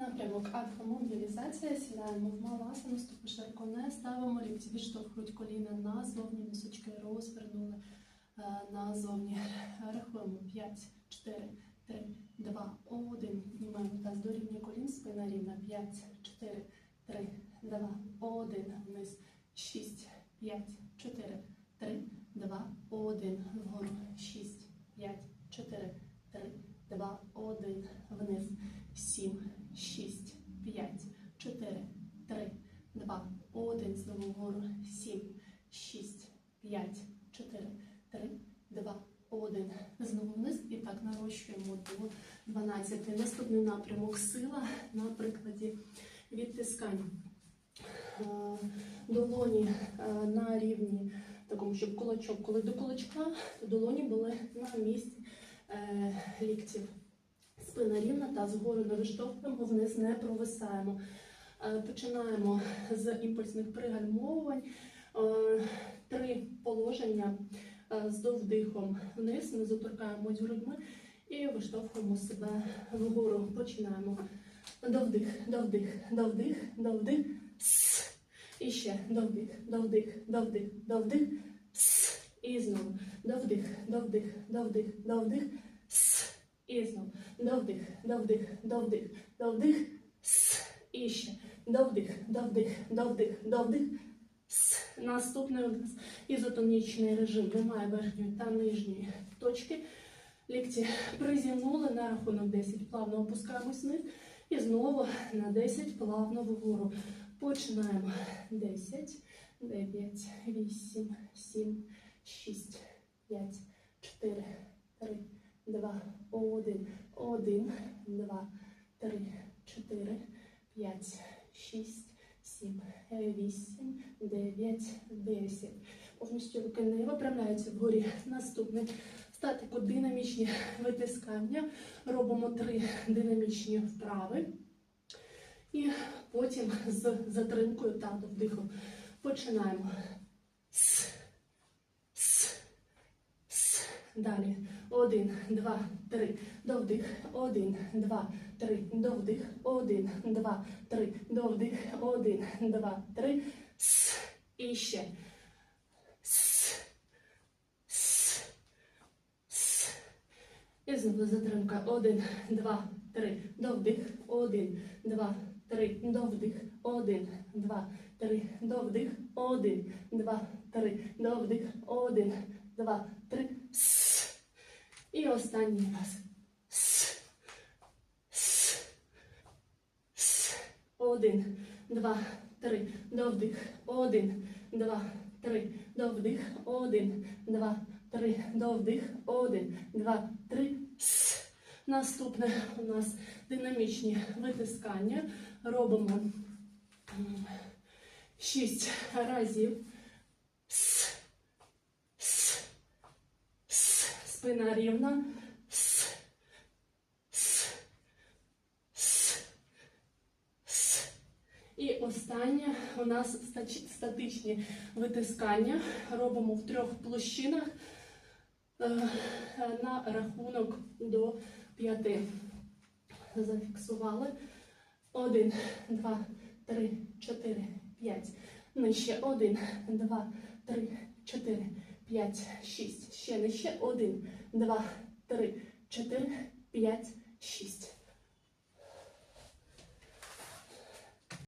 Напрямок адхомобілізація. Сідаємо в маласану, широко не ставимо, лікті відштовхують коліна назовні, носочки розвернули е, назовні. Рахуємо 5, 4, 3, 2, 1. Піднімаємо таз до рівня колін, спина рівна. 5, 4, 3, 2, 1. Вниз. 6, 5, 4, 3, 2, 1. Вгору. 6, 5, 4, 3, 2, 1. Вниз. 7, 6, 5, 4, 3, 2, 1. Знову вгору. 7, 6, 5, 4, 3, 2, 1. Знову вниз і так нарощуємо до 12. Наступний напрямок сила на прикладі відтискань. Е, Долоні е, на рівні такому, щоб кулачок, коли до кулачка, долоні були на місці е, ліктів. Спина рівна та згору не виштовхуємо, вниз не провисаємо. Е, Починаємо з імпульсних пригальмовувань. Е, Три положення е, з довдихом вниз, не заторкаємось грудьми і виштовхуємо себе вгору. Починаємо. Довдих, довдих, довдих, довдих. С. І ще довдих, довдих, довдих, довдих. С. І знову. Довдих, довдих, довдих, довдих. С. І знову. Довдих, довдих, довдих, довдих. С. Довдих, довдих, довдих, довдих. С. Наступний у нас ізотонічний режим. Немає верхньої та нижньої точки. Лікті призігнули на рахунок 10. Плавно опускаємось вниз. І знову на 10 плавно вгору. Починаємо. 10, 9, 8, 7, 6, 5, 4, 3, 2, 1, 1, 2, 3, 4, 5, 6, 7, 8, 9, 10. Повністю руки не виправляються вгорі. Наступний статику динамічні витискання. Робимо три динамічні вправи. І потім з затримкою та вдихом починаємо. С, с, с. Далі. Один, два, три. Довдих. Один, два, три. Довдих. Один, два, три. Довдих. Один, два, три. С. І ще. С. С. С. І знову затримка. Один, два, три. Довдих. Один, два, три. Довдих. Один, два, три. Довдих. Один, два, три. Довдих. Один, два, три. С. І останній раз. С. С. С. Один, два, три. Довдих. Один, два, три. Довдих. Один, два, три. Довдих. Один, два, три. С. Наступне у нас динамічні витискання. Робимо шість разів. С. С. Спина рівна. С. С. С. С. І останнє у нас статичні витискання. Робимо в трьох площинах е, на рахунок до п'яти. Зафіксували. Один, два, три, чотири, п'ять. Нижче. Один, два, три, чотири, п'ять, шість. Ще нижче. Один, два, три, чотири, п'ять, шість.